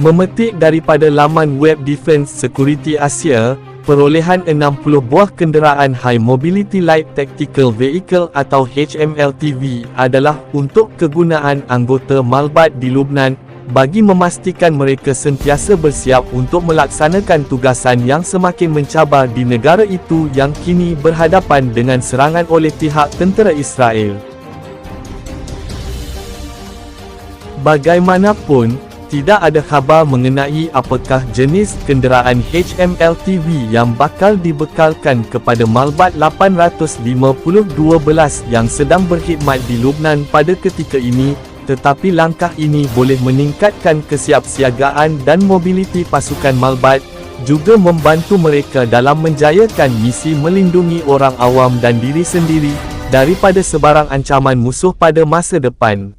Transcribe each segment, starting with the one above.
Memetik daripada laman web Defense Security Asia, perolehan 60 buah kenderaan High Mobility Light Tactical Vehicle atau HMLTV adalah untuk kegunaan anggota Malbat di Lubnan, bagi memastikan mereka sentiasa bersiap untuk melaksanakan tugasan yang semakin mencabar di negara itu yang kini berhadapan dengan serangan oleh pihak tentera Israel. Bagaimanapun, tidak ada khabar mengenai apakah jenis kenderaan HMLTV yang bakal dibekalkan kepada Malbat 852 yang sedang berkhidmat di Lubnan pada ketika ini, tetapi langkah ini boleh meningkatkan kesiapsiagaan dan mobiliti pasukan Malbat, juga membantu mereka dalam menjayakan misi melindungi orang awam dan diri sendiri, daripada sebarang ancaman musuh pada masa depan.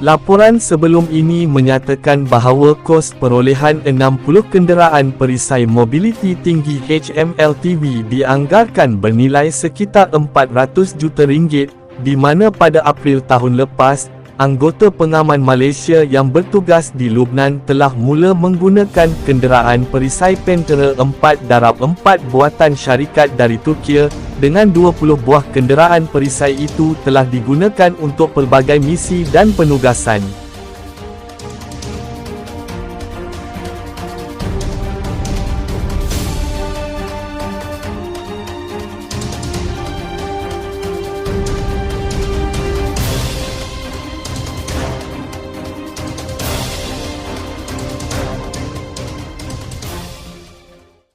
Laporan sebelum ini menyatakan bahawa kos perolehan 60 kenderaan perisai mobiliti tinggi HMLTV dianggarkan bernilai sekitar 400 juta ringgit, di mana pada April tahun lepas, anggota pengaman Malaysia yang bertugas di Lubnan telah mula menggunakan kenderaan perisai Pantera 4 darab 4 buatan syarikat dari Turki, dengan 20 buah kenderaan perisai itu telah digunakan untuk pelbagai misi dan penugasan.